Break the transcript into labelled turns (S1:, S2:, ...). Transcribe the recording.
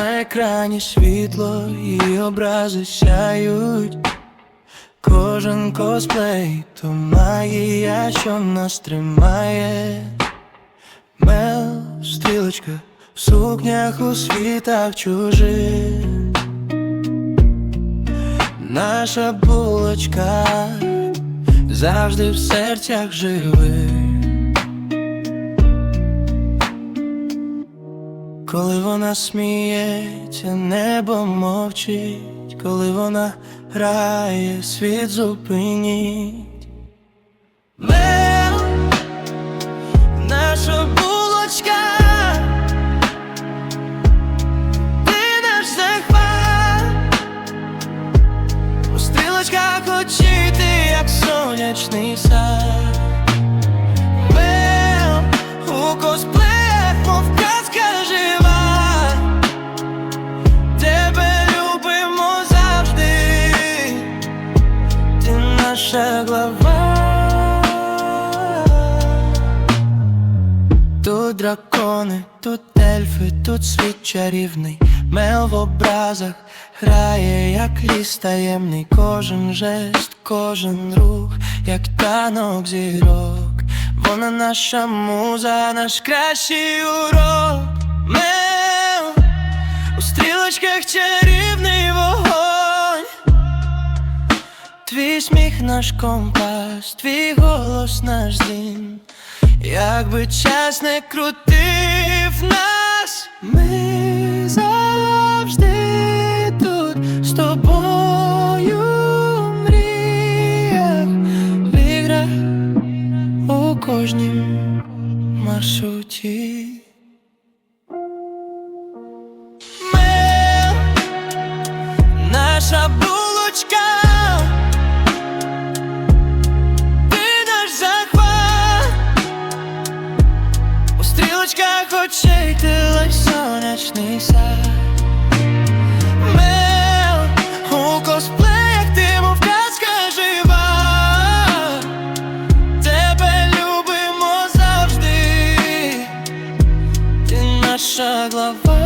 S1: екрані світло і образи сяють. Кожен косплей то магія, що нас тримає. Мел, стрілочка в сукнях у світах чужих. Наша булочка завжди в серцях живе. Коли вона сміється, небо мовчить, коли вона грає, світ зупиніть. Наша глава. Тут дракони, тут ельфи, тут світ чарівний, мел в образах грає, як ліс таємний, кожен жест, кожен рух, як танок зірок. Вона наша муза, наш кращий урок. Твій сміх наш компас, твій голос наш дім, якби час не крутив нас, ми завжди тут з тобою мріях в іграх у кожнім маршруті. Ми наша будь наша глава.